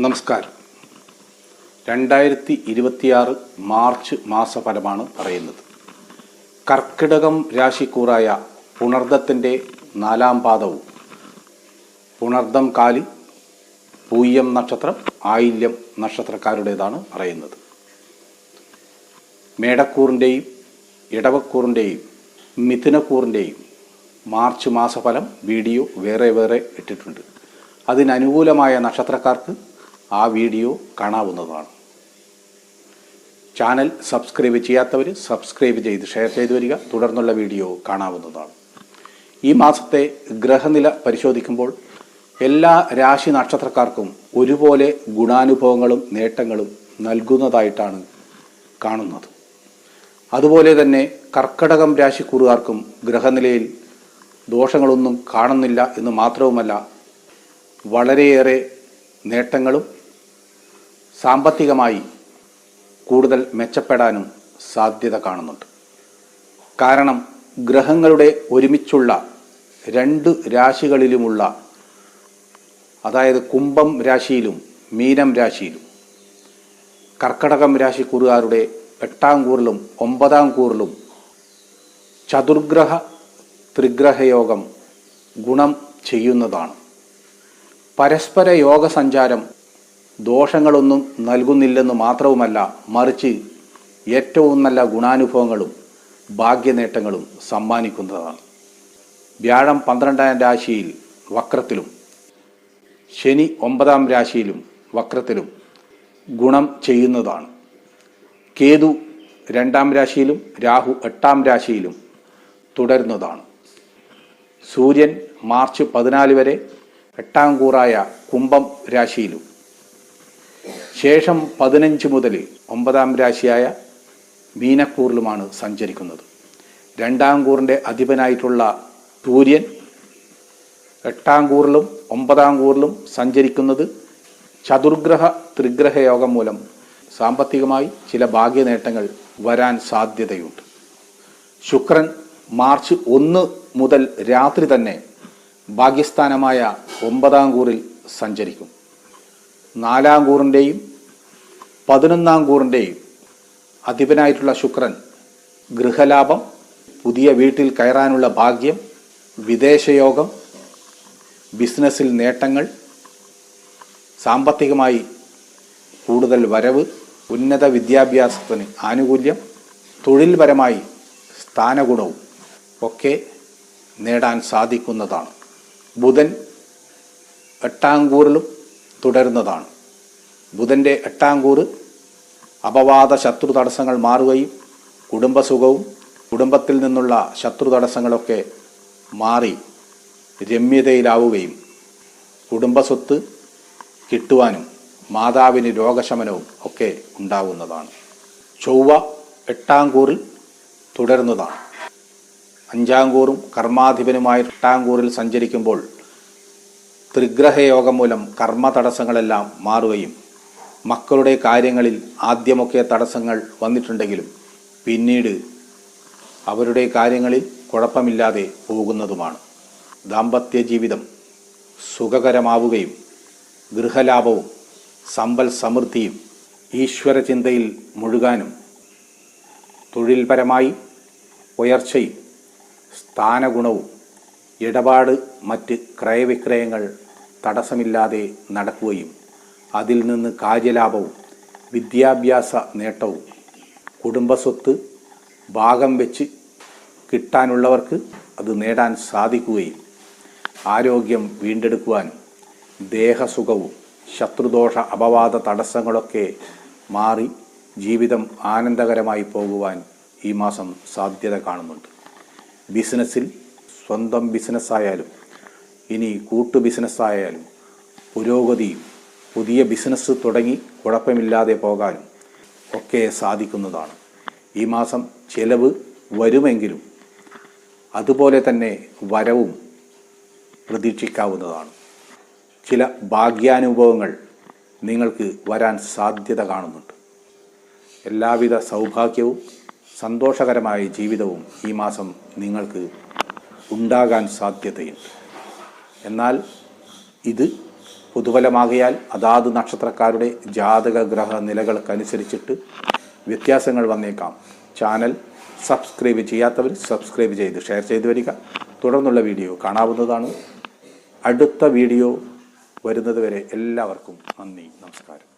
നമസ്കാരം. രണ്ടായിരത്തി ഇരുപത്തിയാറ് മാർച്ച് മാസഫലമാണ് പറയുന്നത്. കർക്കിടകം രാശിക്കൂറായ പുണർദത്തിന്റെ നാലാം പാദവും പുണർദം കാലി പൂയ്യം നക്ഷത്രം ആയില്യം നക്ഷത്രക്കാരുടേതാണ് പറയുന്നത്. മേടക്കൂറിന്റെയും ഇടവക്കൂറിന്റെയും മിഥുനക്കൂറിന്റെയും മാർച്ച് മാസഫലം വീഡിയോ വേറെ വേറെ ഇട്ടിട്ടുണ്ട്. അതിനനുകൂലമായ നക്ഷത്രക്കാർക്ക് ആ വീഡിയോ കാണാവുന്നതാണ്. ചാനൽ സബ്സ്ക്രൈബ് ചെയ്യാത്തവർ സബ്സ്ക്രൈബ് ചെയ്ത് ഷെയർ ചെയ്തു വരിക. തുടർന്നുള്ള വീഡിയോ കാണാവുന്നതാണ്. ഈ മാസത്തെ ഗ്രഹനില പരിശോധിക്കുമ്പോൾ എല്ലാ രാശി നക്ഷത്രക്കാർക്കും ഒരുപോലെ ഗുണാനുഭവങ്ങളും നേട്ടങ്ങളും നൽകുന്നതായിട്ടാണ് കാണുന്നത്. അതുപോലെ തന്നെ കർക്കടകം രാശിക്കൂറുകാർക്കും ഗ്രഹനിലയിൽ ദോഷങ്ങളൊന്നും കാണുന്നില്ല എന്ന് മാത്രവുമല്ല വളരെയേറെ നേട്ടങ്ങളും സാമ്പത്തികമായി കൂടുതൽ മെച്ചപ്പെടാനും സാധ്യത കാണുന്നുണ്ട്. കാരണം ഗ്രഹങ്ങളുടെ ഒരുമിച്ചുള്ള രണ്ട് രാശികളിലുമുള്ള അതായത് കുംഭം രാശിയിലും മീനം രാശിയിലും കർക്കടകം രാശിക്കൂറുകാരുടെ എട്ടാം കൂറിലും ഒമ്പതാം കൂറിലും ചതുർഗ്രഹ ത്രിഗ്രഹയോഗം ഗുണം ചെയ്യുന്നതാണ്. പരസ്പര യോഗ സഞ്ചാരം ദോഷങ്ങളൊന്നും നൽകുന്നില്ലെന്ന് മാത്രവുമല്ല മറിച്ച് ഏറ്റവും നല്ല ഗുണാനുഭവങ്ങളും ഭാഗ്യനേട്ടങ്ങളും സമ്മാനിക്കുന്നതാണ് വ്യാഴം പന്ത്രണ്ടാം രാശിയിൽ വക്രത്തിലും ശനി ഒമ്പതാം രാശിയിലും വക്രത്തിലും ഗുണം ചെയ്യുന്നതാണ്. കേതു രണ്ടാം രാശിയിലും രാഹു എട്ടാം രാശിയിലും തുടരുന്നതാണ്. സൂര്യൻ മാർച്ച് പതിനാല് വരെ എട്ടാം കൂറായ കുംഭം രാശിയിലും ശേഷം പതിനഞ്ച് മുതൽ ഒമ്പതാം രാശിയായ മീനക്കൂറിലുമാണ് സഞ്ചരിക്കുന്നത്. രണ്ടാം കൂറിന്റെ അധിപനായിട്ടുള്ള സൂര്യൻ എട്ടാം കൂറിലും ഒമ്പതാം കൂറിലും സഞ്ചരിക്കുന്നത് ചതുർഗ്രഹ ത്രിഗ്രഹ യോഗം മൂലം സാമ്പത്തികമായി ചില ഭാഗ്യ നേട്ടങ്ങൾ വരാൻ സാധ്യതയുണ്ട്. ശുക്രൻ മാർച്ച് ഒന്ന് മുതൽ രാത്രി തന്നെ ഭാഗ്യസ്ഥാനമായ ഒമ്പതാം കൂറിൽ സഞ്ചരിക്കും. നാലാം കൂറിന്റെയും പതിനൊന്നാം കൂറിന്റെയും അധിപനായിട്ടുള്ള ശുക്രൻ ഗൃഹലാഭം പുതിയ വീട്ടിൽ കയറാനുള്ള ഭാഗ്യം വിദേശയോഗം ബിസിനസ്സിൽ നേട്ടങ്ങൾ സാമ്പത്തികമായി കൂടുതൽ വരവ് ഉന്നത വിദ്യാഭ്യാസത്തിന് ആനുകൂല്യം തൊഴിൽപരമായി സ്ഥാനഗുണവും ഒക്കെ നേടാൻ സാധിക്കുന്നതാണ്. ബുധൻ എട്ടാം കൂറിലും തുടരുന്നതാണ്. ബുധന്റെ എട്ടാം കൂറ് അപവാദ ശത്രു തടസ്സങ്ങൾ മാറുകയും കുടുംബസുഖവും കുടുംബത്തിൽ നിന്നുള്ള ശത്രു തടസ്സങ്ങളൊക്കെ മാറി രമ്യതയിലാവുകയും കുടുംബസ്വത്ത് കിട്ടുവാനും മാതാവിന് രോഗശമനവും ഒക്കെ ഉണ്ടാവുന്നതാണ്. ചൊവ്വ എട്ടാം കൂറിൽ തുടരുന്നതാണ്. അഞ്ചാം കൂറും കർമാധിപനുമായ എട്ടാം കൂറിൽ സഞ്ചരിക്കുമ്പോൾ ത്രിഗ്രഹയോഗം മൂലം കർമ്മ തടസ്സങ്ങളെല്ലാം മാറുകയും മക്കളുടെ കാര്യങ്ങളിൽ ആദ്യമൊക്കെ തടസ്സങ്ങൾ വന്നിട്ടുണ്ടെങ്കിലും പിന്നീട് അവരുടെ കാര്യങ്ങളിൽ കുഴപ്പമില്ലാതെ പോകുന്നതുമാണ്. ദാമ്പത്യ ജീവിതം സുഖകരമാവുകയും ഗൃഹലാഭവും സമ്പൽ സമൃദ്ധിയും ഈശ്വരചിന്തയിൽ മുഴുകാനും തൊഴിൽപരമായി ഉയർച്ചയും സ്ഥാനഗുണവും ഇടപാട് മറ്റ് ക്രയവിക്രയങ്ങൾ തടസ്സമില്ലാതെ നടക്കുകയും അതിൽ നിന്ന് കാര്യലാഭവും വിദ്യാഭ്യാസ നേട്ടവും കുടുംബസ്വത്ത് ഭാഗം വെച്ച് കിട്ടാനുള്ളവർക്ക് അത് നേടാൻ സാധിക്കുകയും ആരോഗ്യം വീണ്ടെടുക്കുവാനും ദേഹസുഖവും ശത്രുദോഷ അപവാദ തടസ്സങ്ങളൊക്കെ മാറി ജീവിതം ആനന്ദകരമായി പോകുവാൻ ഈ മാസം സാധ്യത കാണുന്നുണ്ട്. ബിസിനസ്സിൽ സ്വന്തം ബിസിനസ്സായാലും ഇനി കൂട്ടു ബിസിനസ്സായാലും പുരോഗതിയും പുതിയ ബിസിനസ് തുടങ്ങി കുഴപ്പമില്ലാതെ പോകാനും ഒക്കെ സാധിക്കുന്നതാണ്. ഈ മാസം ചിലവ് വരുമെങ്കിലും അതുപോലെ തന്നെ വരവും പ്രതീക്ഷിക്കാവുന്നതാണ്. ചില ഭാഗ്യാനുഭവങ്ങൾ നിങ്ങൾക്ക് വരാൻ സാധ്യത കാണുന്നുണ്ട്. എല്ലാവിധ സൗഭാഗ്യവും സന്തോഷകരമായ ജീവിതവും ഈ മാസം നിങ്ങൾക്ക് ഉണ്ടാകാൻ സാധ്യതയുണ്ട്. എന്നാൽ ഇത് പുതുഫലമാകിയാൽ അതാത് നക്ഷത്രക്കാരുടെ ജാതക ഗ്രഹ നിലകൾക്കനുസരിച്ചിട്ട് വ്യത്യാസങ്ങൾ വന്നേക്കാം. ചാനൽ സബ്സ്ക്രൈബ് ചെയ്യാത്തവർ സബ്സ്ക്രൈബ് ചെയ്ത് ഷെയർ ചെയ്ത് വരിക. തുടർന്നുള്ള വീഡിയോ കാണാവുന്നതാണ്. അടുത്ത വീഡിയോ വരുന്നതുവരെ എല്ലാവർക്കും നന്ദി നമസ്കാരം.